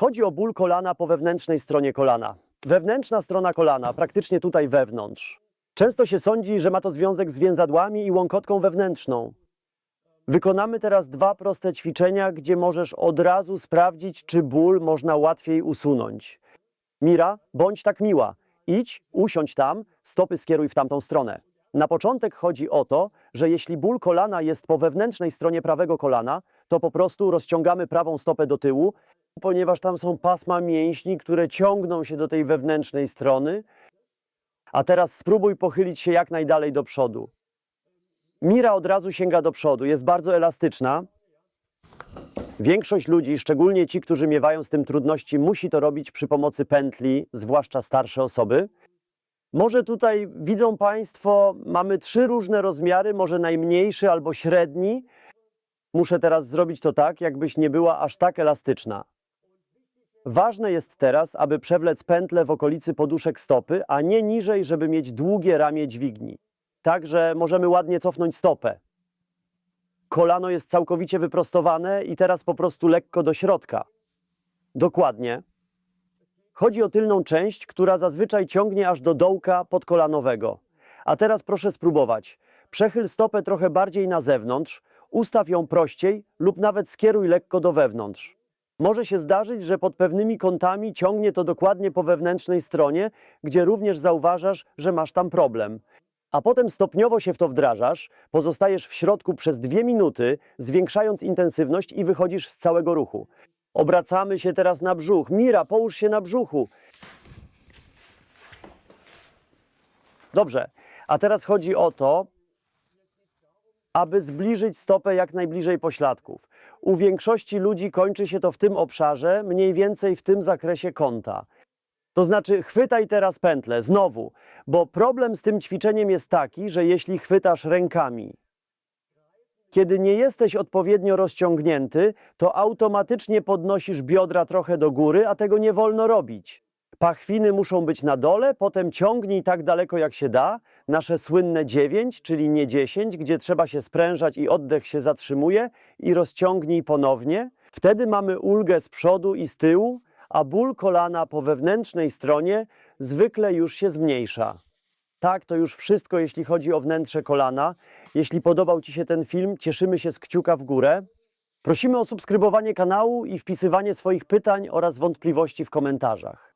Chodzi o ból kolana po wewnętrznej stronie kolana. Wewnętrzna strona kolana, praktycznie tutaj wewnątrz. Często się sądzi, że ma to związek z więzadłami i łąkotką wewnętrzną. Wykonamy teraz dwa proste ćwiczenia, gdzie możesz od razu sprawdzić, czy ból można łatwiej usunąć. Mira, bądź tak miła. Idź, usiądź tam, stopy skieruj w tamtą stronę. Na początek chodzi o to, że jeśli ból kolana jest po wewnętrznej stronie prawego kolana, to po prostu rozciągamy prawą stopę do tyłu, ponieważ tam są pasma mięśni, które ciągną się do tej wewnętrznej strony. A teraz spróbuj pochylić się jak najdalej do przodu. Mira od razu sięga do przodu, jest bardzo elastyczna. Większość ludzi, szczególnie ci, którzy miewają z tym trudności, musi to robić przy pomocy pętli, zwłaszcza starsze osoby. Może tutaj widzą Państwo, mamy trzy różne rozmiary, może najmniejszy albo średni. Muszę teraz zrobić to tak, jakbyś nie była aż tak elastyczna. Ważne jest teraz, aby przewlec pętlę w okolicy poduszek stopy, a nie niżej, żeby mieć długie ramię dźwigni. Także możemy ładnie cofnąć stopę. Kolano jest całkowicie wyprostowane i teraz po prostu lekko do środka. Dokładnie. Chodzi o tylną część, która zazwyczaj ciągnie aż do dołka podkolanowego. A teraz proszę spróbować. Przechyl stopę trochę bardziej na zewnątrz, ustaw ją prościej lub nawet skieruj lekko do wewnątrz. Może się zdarzyć, że pod pewnymi kątami ciągnie to dokładnie po wewnętrznej stronie, gdzie również zauważasz, że masz tam problem. A potem stopniowo się w to wdrażasz, pozostajesz w środku przez dwie minuty, zwiększając intensywność i wychodzisz z całego ruchu. Obracamy się teraz na brzuch. Mira, połóż się na brzuchu. Dobrze, a teraz chodzi o to, aby zbliżyć stopę jak najbliżej pośladków. U większości ludzi kończy się to w tym obszarze, mniej więcej w tym zakresie kąta. To znaczy, chwytaj teraz pętlę, znowu, bo problem z tym ćwiczeniem jest taki, że jeśli chwytasz rękami, kiedy nie jesteś odpowiednio rozciągnięty, to automatycznie podnosisz biodra trochę do góry, a tego nie wolno robić. Pachwiny muszą być na dole, potem ciągnij tak daleko jak się da, nasze słynne 9, czyli nie 10, gdzie trzeba się sprężać i oddech się zatrzymuje i rozciągnij ponownie. Wtedy mamy ulgę z przodu i z tyłu, a ból kolana po wewnętrznej stronie zwykle już się zmniejsza. Tak, to już wszystko, jeśli chodzi o wnętrze kolana. Jeśli podobał Ci się ten film, cieszymy się z kciuka w górę. Prosimy o subskrybowanie kanału i wpisywanie swoich pytań oraz wątpliwości w komentarzach.